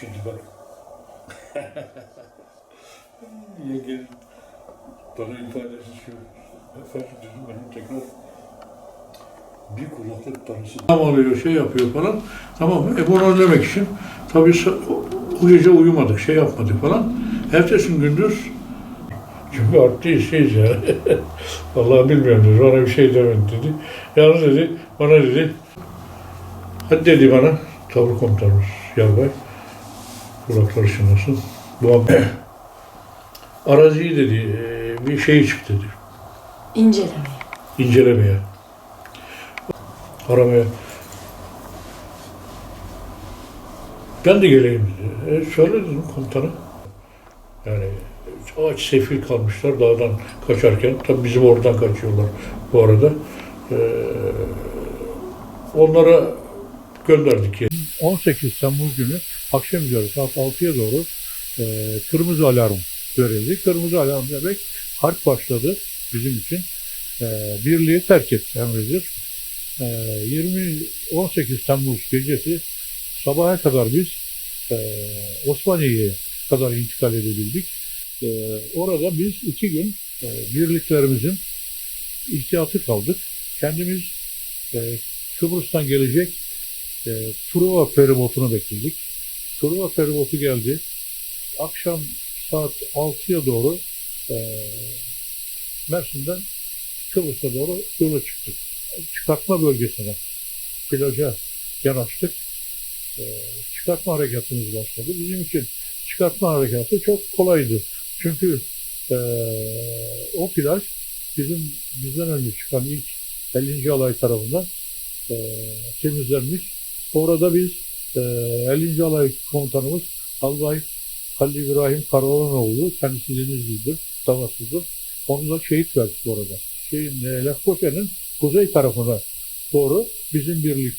Şimdi bak. Yengenin bana ifadesi şu. Efendim dedim benim tekrar bir kulaklık parası. Tam alıyor, şey yapıyor falan. Tamam, e bunu önlemek için tabii o, gece uyumadık, şey yapmadık falan. Ertesi gündüz çünkü arttı şeyiz ya. Vallahi bilmiyorum dedi. Bana bir şey demedi dedi. Yalnız dedi, bana dedi. Hadi dedi bana, tavır komutanımız Yarbay. Kulakları çınlasın. Bu araziyi dedi, e, bir şey çıktı dedi. İncelemeye. incelemeye, aramaya. Ben de geleyim dedi. E, söyle dedim komutana. Yani ağaç sefil kalmışlar dağdan kaçarken. Tabii bizim oradan kaçıyorlar bu arada. E, onlara gönderdik. Yani. 18 Temmuz günü akşam üzeri saat 6'ya doğru e, kırmızı alarm verildi. Kırmızı alarm demek harp başladı bizim için e, birliği terk et emridir. E, 20 18 Temmuz gecesi sabaha kadar biz e, Osmaniye'ye kadar intikal edebildik. E, orada biz iki gün e, birliklerimizin ihtiyatı kaldık. Kendimiz e, Kıbrıs'tan gelecek e, Truva feribotunu bekledik. Truva feribotu geldi. Akşam saat 6'ya doğru e, Mersin'den Kıbrıs'a doğru yola çıktık. Çıkartma bölgesine, plaja yanaştık. Ee, çıkartma harekatımız başladı. Bizim için çıkartma harekatı çok kolaydı. Çünkü ee, o plaj bizim bizden önce çıkan ilk 50. alay tarafından ee, temizlenmiş. Orada biz ee, 50. alay komutanımız Albay Halil İbrahim Karavanoğlu, kendisi Denizli'dir, Savaşlı'dır. Onu da şehit verdik orada. Şeyin, e, Lefkoşa'nın kuzey tarafına doğru bizim birlik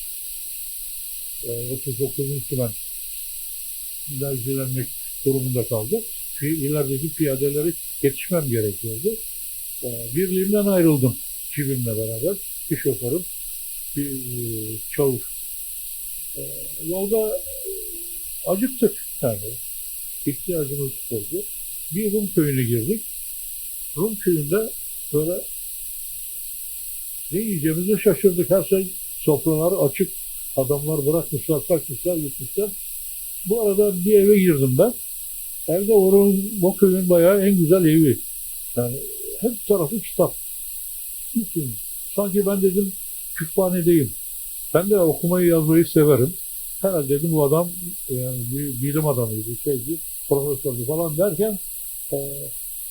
e, 39. Tümen mevzilenmek durumunda kaldı. İlerideki piyadeleri yetişmem gerekiyordu. E, birliğimden ayrıldım cibimle beraber. Bir şoförüm, bir e, çavuş. Yolda acıktık yani. İhtiyacımız oldu. Bir Rum köyüne girdik. Rum köyünde böyle ne yiyeceğimizi şaşırdık. Her şey sofralar açık. Adamlar bırakmışlar, kaçmışlar, gitmişler. Bu arada bir eve girdim ben. Evde oranın, o köyün bayağı en güzel evi. Yani her tarafı kitap. Bütün. Sanki ben dedim kütüphanedeyim. Ben de okumayı yazmayı severim. Herhalde dedim bu adam yani bir bilim adamıydı, şeydi, profesördü falan derken e,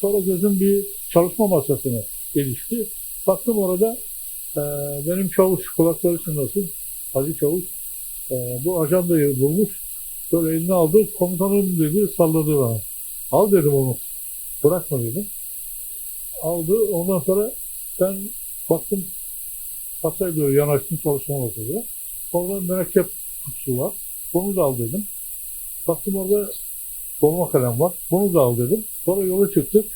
sonra gözüm bir çalışma masasına ilişti. Baktım orada e, benim çavuş kulakları çınlasın, Ali Çavuş e, bu ajandayı bulmuş. Böyle eline aldı, komutanım dedi, salladı bana. Al dedim onu, bırakma dedim. Aldı, ondan sonra ben baktım kasaya doğru yanaştım çalışma masasına. Orada mürekkep kutusu var. Bunu da al dedim. Baktım orada dolma kalem var. Bunu da al dedim. Sonra yola çıktık.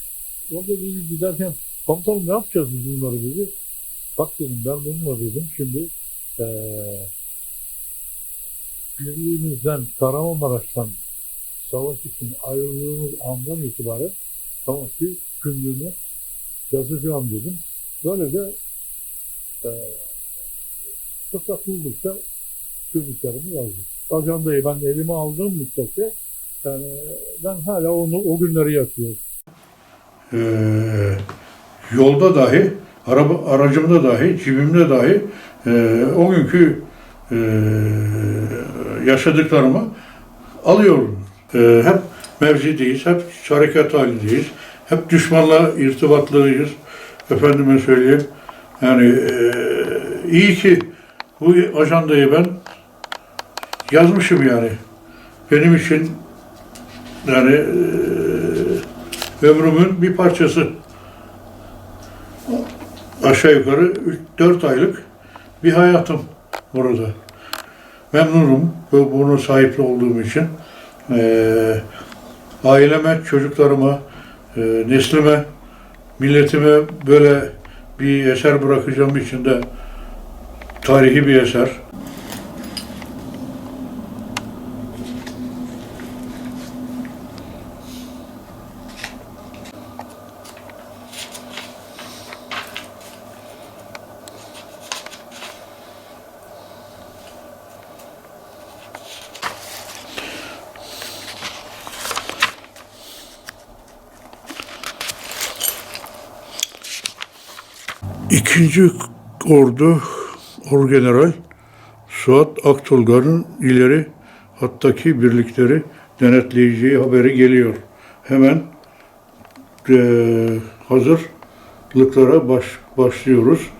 Orada dedi giderken komutanım ne yapacağız biz bunları dedi. Bak dedim ben bununla dedim şimdi eee birliğimizden Kahramanmaraş'tan savaş için ayrıldığımız andan itibaren savaşı günlüğünü yazacağım dedim. Böylece eee fırsat buldukça günlüklerimi yazdım. Ajandayı ben elime aldığım müddetçe yani ben hala onu o günleri yaşıyorum. Ee, yolda dahi, araba aracımda dahi, cibimde dahi e, o günkü e, yaşadıklarımı alıyorum. E, hep mevzideyiz, hep harekat halindeyiz, hep düşmanla irtibatlıyız. Efendime söyleyeyim. Yani e, iyi ki bu ajandayı ben yazmışım yani. Benim için yani e, ömrümün bir parçası. Aşağı yukarı 4 aylık bir hayatım orada. Memnunum bu- bunu sahipli olduğum için. E, aileme, çocuklarıma, e, neslime, milletime böyle bir eser bırakacağım için de tarihi bir eser. İkinci Ordu Orgeneral Suat Aktulgar'ın ileri hattaki birlikleri denetleyeceği haberi geliyor. Hemen eee hazırlıklara baş, başlıyoruz.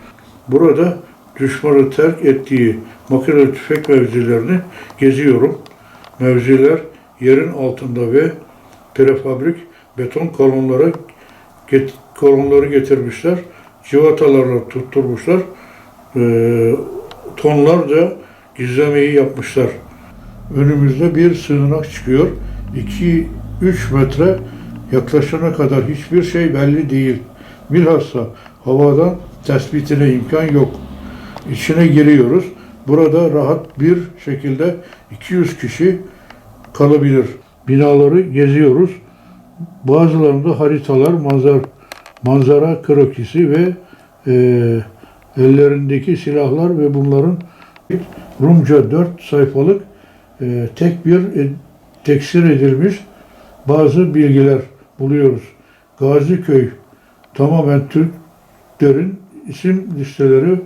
Burada düşmanı terk ettiği makineli tüfek mevzilerini geziyorum. Mevziler yerin altında ve prefabrik beton kolonlara get, kolonları getirmişler. Civatalarla tutturmuşlar. Ee, tonlarca gizlemeyi yapmışlar. Önümüzde bir sığınak çıkıyor. 2-3 metre yaklaşana kadar hiçbir şey belli değil. Bilhassa havadan tespitine imkan yok. İçine giriyoruz. Burada rahat bir şekilde 200 kişi kalabilir. Binaları geziyoruz. Bazılarında haritalar, manzara, manzara krokisi ve e, ellerindeki silahlar ve bunların Rumca 4 sayfalık e, tek bir e, teksir edilmiş bazı bilgiler buluyoruz. Gaziköy tamamen Türklerin isim listeleri